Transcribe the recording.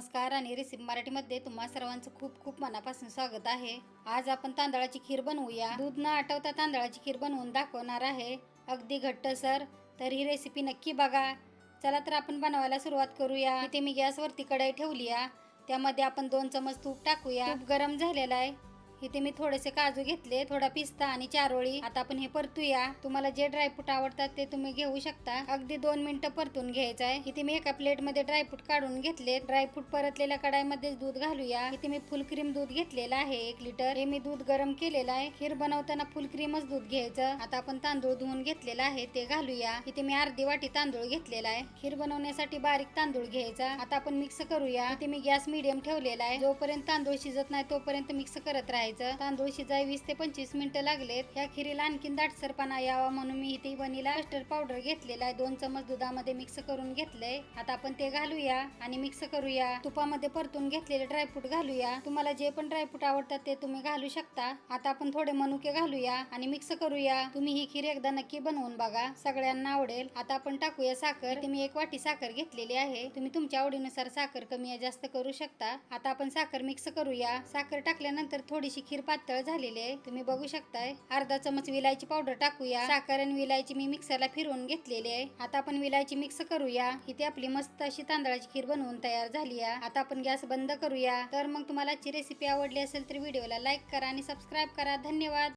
नमस्कार आणि रेसिपी मराठीमध्ये तुम्हा सर्वांचं खूप खूप मनापासून स्वागत आहे. आज आपण तांदळाची खीर बनवूया. दूध न आटवता तांदळाची खीर बनवून दाखवणार आहे. अगदी घट्ट सर तर ही रेसिपी नक्की बघा. चला तर आपण बनवायला सुरुवात करूया. इथे मी गॅसवरती कढाई ठेवली आहे. त्यामध्ये आपण दोन चमच तूप टाकूया. तूप गरम झालेला आहे. इथे मी थोडेसे काजू घेतले थोडा पिस्ता आणि चारोळी. आता आपण हे परतूया. तुम्हाला जे ड्रायफ्रूट आवडतात ते तुम्ही घेऊ शकता. अगदी दोन मिनिटं परतून घ्यायचं आहे. इथे मी एका प्लेटमध्ये ड्रायफ्रूट काढून घेतले. ड्रायफ्रूट परतलेल्या कडाईमध्येच दूध घालूया. इथे मी फुल क्रीम दूध घेतलेलं आहे एक लिटर हे मी दूध गरम केलेलं आहे. खीर बनवताना फुल क्रीमच दूध घ्यायचं. आता आपण तांदूळ धुवून घेतलेला आहे ते घालूया. इथे मी अर्धी वाटी तांदूळ घेतलेला आहे. खीर बनवण्यासाठी बारीक तांदूळ घ्यायचा. आता आपण मिक्स करूया. इथे मी गॅस मिडियम ठेवलेला आहे. जोपर्यंत तांदूळ शिजत नाही तोपर्यंत मिक्स करत राहायचं. तांदूळ शिजाय वीस ते पंचवीस मिनिटं लागलेत. ह्या खिरीला आणखीन दाटसरपणा यावा म्हणून मी इथे वनीला कस्टर्ड पावडर घेतलेला आहे. दोन चमच दुधामध्ये मिक्स करून घेतलंय. आता आपण ते घालूया आणि मिक्स करूया. तुपामध्ये परतून घेतलेले ड्रायफ्रूट घालूया. तुम्हाला जे पण ड्रायफ्रूट आवडतात ते तुम्ही घालू शकता. आता आपण थोडे मनुके घालूया आणि मिक्स करूया. तुम्ही ही खीर एकदा नक्की बनवून बघा. सगळ्यांना आवडेल. आता आपण टाकूया साखर. तुम्ही एक वाटी साखर घेतलेली आहे. तुम्ही तुमच्या आवडीनुसार साखर कमी जास्त करू शकता. आता आपण साखर मिक्स करूया. साखर टाकल्यानंतर थोडीशी खीर पातळ झालेली आहे. तुम्ही बघू शकताय. अर्धा चमच विलायची पावडर टाकूया. साखर आणि विलायची मी मिक्सरला फिरवून घेतलेली आहे. आता आपण विलायची मिक्स करूया. इथे आपली मस्त अशी तांदळाची खीर बनवून तयार झाली आहे. आता आपण गॅस बंद करूया. तर मग तुम्हाला आजची रेसिपी आवडली असेल तर व्हिडिओला लाईक करा आणि सबस्क्राईब करा. धन्यवाद.